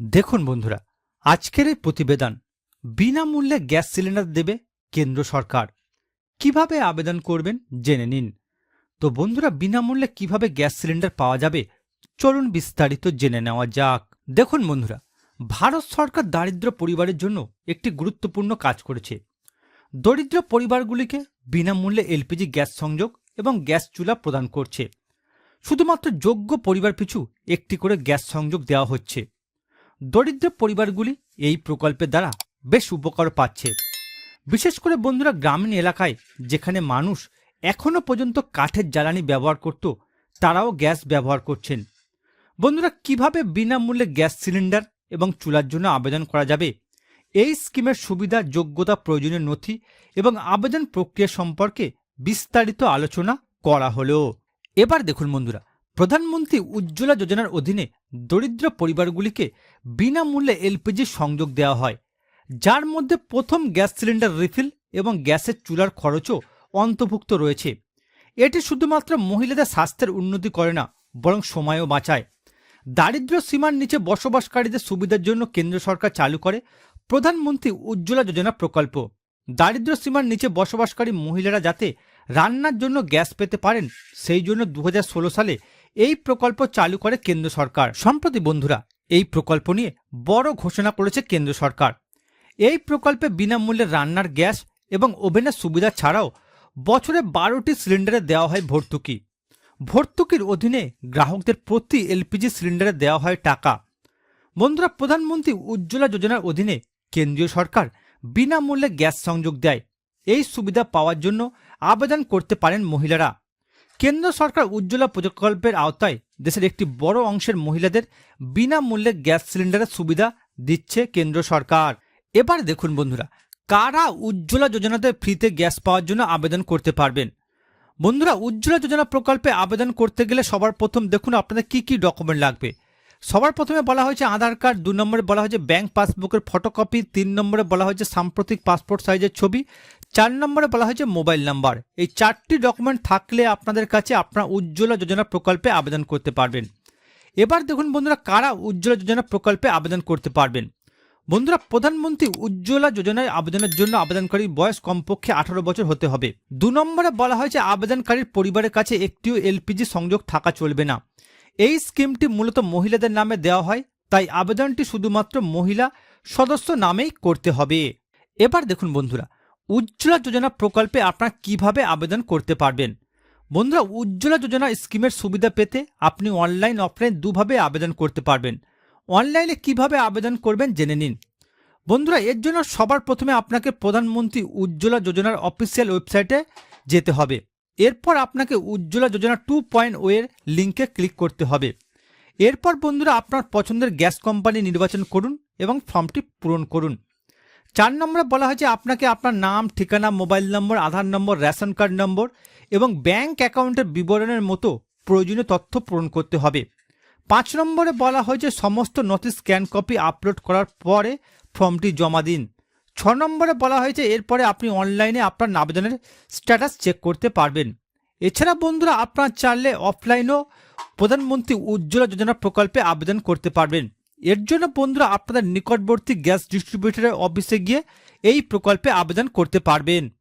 দেখুন বন্ধুরা, আজকের এই প্রতিবেদন বিনামূল্যে গ্যাস সিলিন্ডার দেবে কেন্দ্র সরকার। কীভাবে আবেদন করবেন জেনে নিন। তো বন্ধুরা, বিনামূল্যে কীভাবে গ্যাস সিলিন্ডার পাওয়া যাবে চলুন বিস্তারিত জেনে নেওয়া যাক। দেখুন বন্ধুরা, ভারত সরকার দারিদ্র পরিবারের জন্য একটি গুরুত্বপূর্ণ কাজ করেছে। দরিদ্র পরিবারগুলিকে বিনামূল্যে এলপিজি গ্যাস সংযোগ এবং গ্যাস চুলা প্রদান করছে। শুধুমাত্র যোগ্য পরিবার পিছু একটি করে গ্যাস সংযোগ দেওয়া হচ্ছে। দরিদ্র পরিবারগুলি এই প্রকল্পের দ্বারা বেশ উপকার পাচ্ছে। বিশেষ করে বন্ধুরা গ্রামীণ এলাকায় যেখানে মানুষ এখনও পর্যন্ত কাঠের জ্বালানি ব্যবহার করত, তারাও গ্যাস ব্যবহার করছেন। বন্ধুরা, কীভাবে বিনামূল্যে গ্যাস সিলিন্ডার এবং চুলার জন্য আবেদন করা যাবে? এই স্কিমের সুবিধা, যোগ্যতা, প্রয়োজনীয় নথি এবং আবেদন প্রক্রিয়া সম্পর্কে বিস্তারিত আলোচনা করা হলো। এবার দেখুন বন্ধুরা প্রধানমন্ত্রী উজ্জ্বলা যোজনার অধীনে দরিদ্র পরিবারগুলিকে বিনামূল্যে এলপিজি সংযোগ দেওয়া হয়, যার মধ্যে প্রথম গ্যাস সিলিন্ডার রিফিল এবং গ্যাসের চুলার খরচও অন্তর্ভুক্ত রয়েছে। এটি শুধুমাত্র মহিলাদের স্বাস্থ্যের উন্নতি করে না, বরং সময়ও বাঁচায়। দারিদ্র সীমার নিচে বসবাসকারীদের সুবিধার জন্য কেন্দ্র সরকার চালু করে প্রধানমন্ত্রী উজ্জ্বলা যোজনা প্রকল্প। দারিদ্র সীমার নিচে বসবাসকারী মহিলারা যাতে রান্নার জন্য গ্যাস পেতে পারেন, সেই জন্য দু হাজার ষোলো সালে এই প্রকল্প চালু করে কেন্দ্র সরকার। সম্প্রতি বন্ধুরা, এই প্রকল্প নিয়ে বড় ঘোষণা করেছে কেন্দ্র সরকার। এই প্রকল্পে বিনামূল্যে রান্নার গ্যাস এবং ওভেনের সুবিধা ছাড়াও বছরে বারোটি সিলিন্ডারে দেওয়া হয় ভর্তুকি। ভর্তুকির অধীনে গ্রাহকদের প্রতি এলপিজি সিলিন্ডারে দেওয়া হয় টাকা। বন্ধুরা, প্রধানমন্ত্রী উজ্জ্বলা যোজনার অধীনে কেন্দ্রীয় সরকার বিনামূল্যে গ্যাস সংযোগ দেয়। এই সুবিধা পাওয়ার জন্য আবেদন করতে পারেন মহিলারা। কেন্দ্র সরকার উজ্জ্বলা প্রকল্পের আওতায় দেশের একটি বড় অংশের মহিলাদের বিনামূল্যে গ্যাস সিলিন্ডারের সুবিধা দিচ্ছে কেন্দ্র সরকার। এবার দেখুন বন্ধুরা, কারা উজ্জ্বলা যোজনাতে ফ্রিতে গ্যাস পাওয়ার জন্য আবেদন করতে পারবেন? বন্ধুরা, উজ্জ্বলা যোজনা প্রকল্পে আবেদন করতে গেলে সবার প্রথম দেখুন আপনাদের কি কি ডকুমেন্ট লাগবে। সবার প্রথমে বলা হয়েছে আধার কার্ড, দু নম্বরে বলা হয়েছে ব্যাংক পাসবুকের ফটোকপি, তিন নম্বরে বলা হয়েছে সাম্প্রতিক পাসপোর্ট সাইজের ছবি, চার নম্বরে বলা হয়েছে মোবাইল নাম্বার। এই চারটি ডকুমেন্ট থাকলে আপনাদের কাছে আপনার উজ্জ্বলা যোজনা প্রকল্পে আবেদন করতে পারবেন। এবার দেখুন বন্ধুরা, কারা উজ্জ্বলা যোজনা প্রকল্পে আবেদন করতে পারবেন? বন্ধুরা, প্রধানমন্ত্রী উজ্জ্বলা যোজনায় আবেদনের জন্য আবেদনকারীর বয়স কমপক্ষে আঠারো বছর হতে হবে। দু নম্বরে বলা হয়েছে আবেদনকারীর পরিবারের কাছে একটিও এলপিজি সংযোগ থাকা চলবে না। এই স্কিমটি মূলত মহিলাদের নামে দেওয়া হয়, তাই আবেদনটি শুধুমাত্র মহিলা সদস্য নামেই করতে হবে। এবার দেখুন বন্ধুরা, উজ্জ্বলা যোজনা প্রকল্পে আপনারা কীভাবে আবেদন করতে পারবেন? বন্ধুরা, উজ্জ্বলা যোজনা স্কিমের সুবিধা পেতে আপনি অনলাইন, অফলাইন দুভাবে আবেদন করতে পারবেন। অনলাইনে কীভাবে আবেদন করবেন জেনে নিন। বন্ধুরা, এর জন্য সবার প্রথমে আপনাকে প্রধানমন্ত্রী উজ্জ্বলা যোজনার অফিসিয়াল ওয়েবসাইটে যেতে হবে। এরপর আপনাকে উজ্জ্বলা যোজনা টু পয়েন্ট ওয়ের লিঙ্কে ক্লিক করতে হবে। এরপর বন্ধুরা আপনার পছন্দের গ্যাস কোম্পানি নির্বাচন করুন এবং ফর্মটি পূরণ করুন। চার নম্বরে বলা হয়েছে আপনাকে আপনার নাম, ঠিকানা, mobile number, Aadhaar number, ration card number এবং ব্যাংক অ্যাকাউন্টের বিবরণের মতো প্রয়োজনীয় তথ্য পূরণ করতে হবে। পাঁচ নম্বরে বলা হয়েছে সমস্ত নথি স্ক্যান কপি আপলোড করার পরে ফর্মটি জমা দিন। ছ নম্বরে বলা হয়েছে, এরপরে আপনি অনলাইনে আপনার আবেদনের স্ট্যাটাস চেক করতে পারবেন। এছাড়া বন্ধুরা, আপনার চাইলে অফলাইনও প্রধানমন্ত্রী উজ্জ্বলা যোজনা প্রকল্পে আবেদন করতে পারবেন। এর জন্য বন্ধুরা, আপনাদের নিকটবর্তী গ্যাস ডিস্ট্রিবিউটরের অফিসে গিয়ে এই প্রকল্পে আবেদন করতে পারবেন।